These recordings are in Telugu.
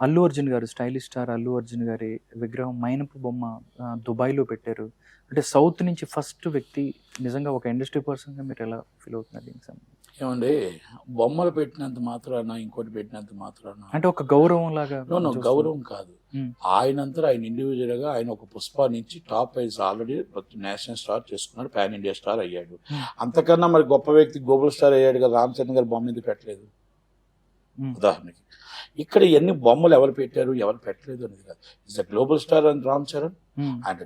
అల్లు అర్జున్ గారు స్టైలిష్ స్టార్ అల్లు అర్జున్ గారి విగ్రహం మైనపు బొమ్మ దుబాయ్లో పెట్టారు అంటే సౌత్ నుంచి ఫస్ట్ వ్యక్తి నిజంగా ఒక ఇండస్ట్రీ పర్సన్గా మీరు ఎలా ఫీల్ అవుతున్నారు దీనికి ఏమండి బొమ్మలు పెట్టినంత మాత్రాన ఇంకోటి పెట్టినంత మాత్రాన అంటే ఒక గౌరవం లాగా. గౌరవం కాదు. ఆయనంతా ఆయన ఇండివిజువల్గా ఆయన ఒక పుష్ప నుంచి top wise already national star చేసుకున్నాడు పాన్ ఇండియా స్టార్ అయ్యాడు. అంతకన్నా మరి గొప్ప వ్యక్తి గ్లోబల్ స్టార్ అయ్యాడు కదా రామ్ చరణ్ గారు బొమ్మ ఎందుకు పెట్టలేదు. ఉదాహరణకి ఇక్కడ ఎన్ని బొమ్మలు ఎవరు పెట్టారు ఎవరు పెట్టలేదు అనేది కాదు. Is the global star and Ram Charan. And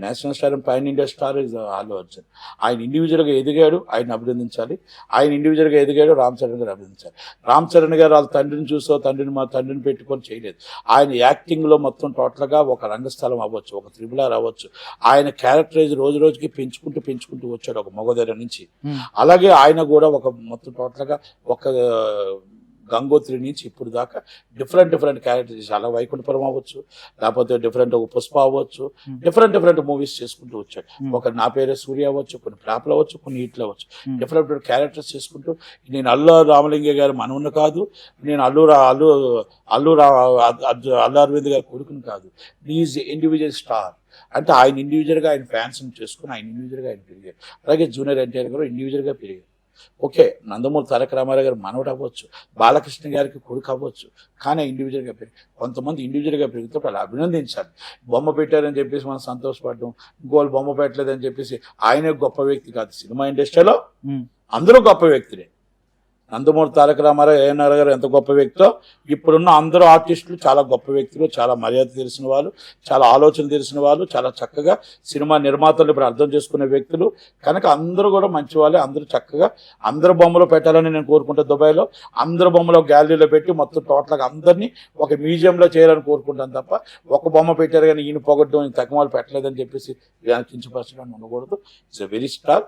national star and pan India star is Allu Arjun ఆయన ఇండివిజువల్గా ఎదిగాడు ఆయన అభినందించాలి. ఆయన ఇండివిజువల్గా ఎదిగాడు రామ్ చరణ్ గారు అభినందించాలి. రామ్ చరణ్ గారు వాళ్ళ తండ్రిని చూసో తండ్రిని మా తండ్రిని పెట్టుకొని చేయలేదు. ఆయన యాక్టింగ్లో మొత్తం టోటల్గా ఒక రంగస్థలం అవ్వచ్చు ఒక త్రిబులార్ అవ్వచ్చు. ఆయన క్యారెక్టరైజ్ రోజు రోజుకి పెంచుకుంటూ పెంచుకుంటూ వచ్చాడు ఒక మగధర నుంచి. ఉమ్. అలాగే ఆయన కూడా ఒక మొత్తం టోటల్గా ఒక గంగోత్రి నుంచి ఇప్పుడు దాకా డిఫరెంట్ డిఫరెంట్ క్యారెక్టర్స్ అలా వైకుంఠపురం అవ్వచ్చు లేకపోతే డిఫరెంట్ ఒక పుష్ప అవ్వచ్చు. డిఫరెంట్ డిఫరెంట్ మూవీస్ చేసుకుంటూ వచ్చాడు. Hmm. ఒక నా పేరే సూర్య అవ్వచ్చు కొన్ని ప్లాప్లు అవ్వచ్చు కొన్ని ఇట్లు అవ్వచ్చు. డిఫరెంట్ డిఫరెంట్ క్యారెక్టర్స్ చేసుకుంటూ నేను అల్లు రామలింగ గారు మనవుని కాదు నేను అల్లు అల్లు అల్లు అల్లు అరవింద్ గారి కొడుకుని కాదు. ఈజ్ ఇండివిజువల్ స్టార్ అంటే ఆయన ఇండివిజువల్గా ఆయన ఫ్యాన్స్ చేసుకుని ఆయన ఇండివిజువల్గా ఆయన పెరిగారు అలాగే జూనియర్ ఎన్టీఆర్ గారు ఇండివిజువల్గా పెరిగారు. ఓకే నందమూరి తారక రామారావు గారు మనవడు అవ్వచ్చు బాలకృష్ణ గారికి కొడుకు అవ్వచ్చు కానీ ఇండివిజువల్గా పెరిగి కొంతమంది ఇండివిజువల్గా పెరిగితే వాళ్ళు అభినందించాలి. బొమ్మ పెట్టారని చెప్పేసి మనం సంతోషపడడం ఇంకోళ్ళు బొమ్మ పెట్టలేదని చెప్పేసి ఆయనే గొప్ప వ్యక్తి కాదు సినిమా ఇండస్ట్రీలో. అందరూ గొప్ప వ్యక్తులే. నందమూరి తారక రామారావు ఏఎన్ఆర్ గారు ఎంత గొప్ప వ్యక్తో ఇప్పుడున్న అందరూ ఆర్టిస్టులు చాలా గొప్ప వ్యక్తులు చాలా మర్యాద తెలిసిన వాళ్ళు చాలా ఆలోచన తెలిసిన వాళ్ళు చాలా చక్కగా సినిమా నిర్మాతలు ఇప్పుడు అర్థం చేసుకునే వ్యక్తులు. కనుక అందరూ కూడా మంచి వాళ్ళే అందరూ చక్కగా అందరు బొమ్మలు పెట్టాలని నేను కోరుకుంటా దుబాయ్లో. అందరు బొమ్మలు గ్యాలరీలో పెట్టి మొత్తం టోటల్గా అందరినీ ఒక మ్యూజియంలో చేయాలని కోరుకుంటాను తప్ప ఒక బొమ్మ పెట్టారు కానీ ఈయన పొగడ్డం తగ్గమాలు పెట్టలేదని చెప్పేసి కించపరచడం ఉండకూడదు. ఇట్స్ వెరీ స్టార్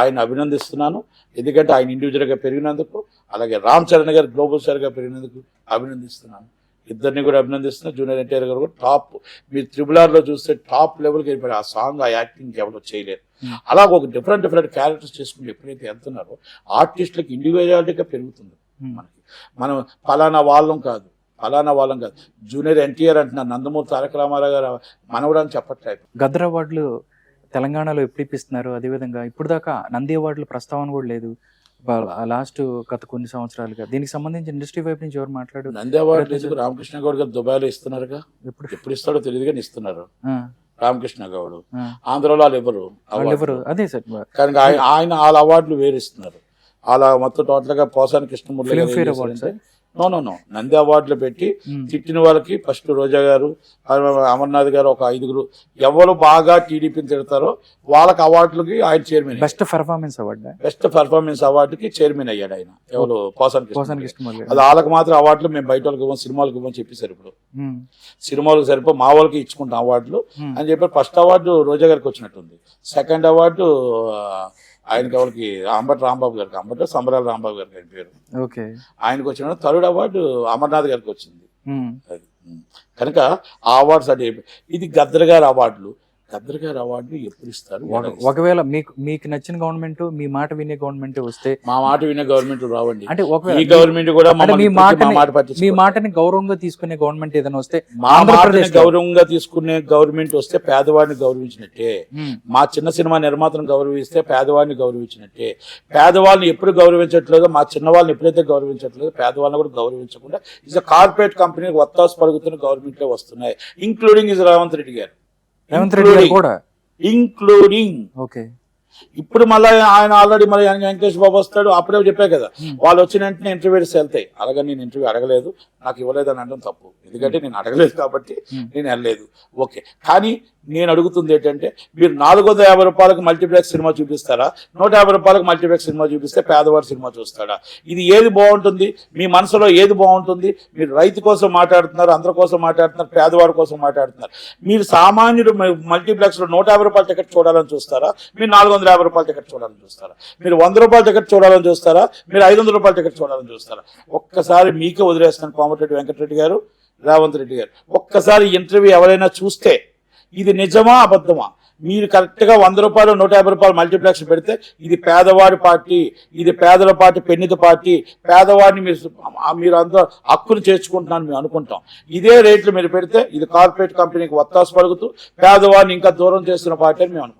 ఆయన అభినందిస్తున్నాను. ఎందుకంటే ఆయన ఇండివిజువల్గా పెరిగినందుకు అలాగే రామ్ చరణ్ గారు గ్లోబల్ స్టార్గా పెరిగినందుకు అభినందిస్తున్నాను. ఇద్దరిని కూడా అభినందిస్తున్నా. జూనియర్ ఎన్టీఆర్ గారు కూడా టాప్ మీరు త్రిబుల్ ఆర్లో చూస్తే టాప్ లెవెల్కి వెళ్ళిపోయారు. ఆ సాంగ్ ఆ యాక్టింగ్ ఎవరు చేయలేరు. అలాగ ఒక డిఫరెంట్ డిఫరెంట్ క్యారెక్టర్స్ చేసుకుంటూ ఎప్పుడైతే వెళ్తున్నారో ఆర్టిస్టులకు ఇండివిజువాలిటీగా పెరుగుతుంది. మనకి మనం ఫలానా వాళ్ళం కాదు. ఫలానా వాళ్ళం కాదు. జూనియర్ ఎన్టీఆర్ అంటున్నా నందమూరి తారక రామారావు గారు మనవడు అని చెప్పట్లేదు. గద్దర్ అవార్డులు తెలంగాణలో ఎప్పుడు ఇప్పిస్తున్నారు? అదేవిధంగా ఇప్పుడు దాకా నంది అవార్డుల ప్రస్తావన కూడా లేదు. లాస్ట్ గత కొన్ని సంవత్సరాలుగా. దీనికి సంబంధించి ఇండస్ట్రీ వైపు నుంచి ఎవరు మాట్లాడు నంది అవార్డు రామకృష్ణ గౌడ్ గారు దుబాయ్లో ఇస్తున్నారుగా? ఎప్పుడు? ఎప్పుడు ఇస్తాడో తెలియదు కానీ ఇస్తున్నారు. రామకృష్ణ గౌడ్. ఆంధ్రలో వాళ్ళు ఎవరు? అదే సార్. కానీ ఆయన ఆయన వాళ్ళ అవార్డులు వేరు ఇస్తున్నారు. అలా మొత్తం టోటల్గా Posani Krishnamurthy no no no Nandi అవార్డులు పెట్టి ఉమ్. తిట్టిన వాళ్ళకి ఫస్ట్ రోజా గారు అమర్నాథ్ గారు ఒక ఐదుగురు ఎవరు బాగా టీడీపీని తిడతారో వాళ్ళకి అవార్డులకి ఆయన chairman best performance award best performance అవార్డుకి chairman అయ్యాడు ఆయన. ఎవరు? పోసాని పోసాని అది వాళ్ళకి మాత్రం అవార్డులు మేము బయట వాళ్ళకి ఇవ్వం సినిమాలకు ఇవ్వని చెప్పేశారు ఇప్పుడు. ఉమ్, సినిమాలకు సరిపో మా వాళ్ళకి ఇచ్చుకుంటాం అవార్డులు. అని చెప్పి ఫస్ట్ అవార్డు రోజా గారికి వచ్చినట్టుంది. సెకండ్ అవార్డు ఆయనకి ఎవరికి అంబటి రాంబాబు గారికి అంబటి సంబరాల రాంబాబు గారికి ఆయన పేరు. ఓకే. ఆయనకు వచ్చిన థర్డ్ అవార్డు అమర్నాథ్ గారికి వచ్చింది. అది. కనుక ఆ అవార్డ్స్ అంటే ఇది గద్దర్ గారి అవార్డులు గద్దర్ గారి అవార్డులు ఎప్పుడు ఇస్తారు? ఒకవేళ మీకు మీకు నచ్చిన గవర్నమెంట్ మీ మాట వినే గవర్నమెంట్ వస్తే మా మాట వినే గవర్నమెంట్ రావండి. అంటే ఈ గవర్నమెంట్ కూడా మీ మాట మీ. మాటని గౌరవంగా తీసుకునే గవర్నమెంట్ ఏదైనా వస్తే మా మాటని గౌరవంగా తీసుకునే గవర్నమెంట్ వస్తే పేదవాడిని గౌరవించినట్టే. మా చిన్న సినిమా నిర్మాతను గౌరవిస్తే పేదవాడిని గౌరవించినట్టే. పేదవాళ్ళని ఎప్పుడు గౌరవించట్లేదో మా చిన్న వాళ్ళని ఎప్పుడైతే గౌరవించట్లేదో పేదవాళ్ళని కూడా గౌరవించకుండా ఇస్ కార్పొరేట్ కంపెనీ వత్తాసు పలుకుతున్న గవర్నమెంట్ వస్తున్నాయి ఇంక్లూడింగ్ ఇస్ రేవంత్ రెడ్డి గారు. రేవంత్ రెడ్డి గారు కూడా? Including okay. ఇప్పుడు మళ్ళీ ఆయన ఆల్రెడీ మళ్ళీ వెంకటేష్ బాబు వస్తాడు అప్పుడే చెప్పా కదా. వాళ్ళు వచ్చిన వెంటనే ఇంటర్వ్యూస్ వెళ్తాయి అలాగే నేను ఇంటర్వ్యూ అడగలేదు. నాకు ఇవ్వలేదు అని అనడం తప్పు. ఎందుకంటే నేను అడగలేదు కాబట్టి నేను వెళ్ళలేదు. ఓకే. కానీ నేను అడుగుతుంది ఏంటంటే మీరు నాలుగు వందల యాభై రూపాయలకు మల్టీప్లెక్స్ సినిమా చూపిస్తారా? నూట యాభై రూపాయలకు మల్టీప్లెక్స్ సినిమా చూపిస్తే పేదవాడు సినిమా చూస్తాడా? ఇది ఏది బాగుంటుంది? మీ మనసులో ఏది బాగుంటుంది? మీరు రైతు కోసం మాట్లాడుతున్నారు అందరి కోసం మాట్లాడుతున్నారు పేదవాడి కోసం మాట్లాడుతున్నారు. మీరు సామాన్యుడు మల్టీప్లెక్స్లో నూట యాభై రూపాయల టికెట్ చూడాలని చూస్తారా? మీరు నాలుగు వందల యాభై రూపాయల టికెట్ చూడాలని చూస్తారా? మీరు వంద రూపాయల టికెట్ చూడాలని చూస్తారా? మీరు ఐదు వందల రూపాయల టికెట్ చూడాలని చూస్తారా? ఒక్కసారి మీకే వదిలేస్తాను కోమటిరెడ్డి వెంకటరెడ్డి గారు రేవంత్ రెడ్డి గారు. ఒక్కసారి ఇంటర్వ్యూ ఎవరైనా చూస్తే ఇది నిజమా అబద్ధమా? మీరు కరెక్ట్గా వంద రూపాయలు నూట యాభై రూపాయలు మల్టీప్లెక్స్ పెడితే ఇది పేదవాడి పార్టీ ఇది పేదల పార్టీ పెన్నిత పార్టీ పేదవాడిని మీరు మీరు అందరూ హక్కును చేర్చుకుంటున్నాను మేము అనుకుంటాం. ఇదే రేట్లు మీరు పెడితే ఇది కార్పొరేట్ కంపెనీకి వత్తాసు పలుకుతూ పేదవాడిని ఇంకా దూరం చేస్తున్న పార్టీ అని మేము అనుకుంటాం.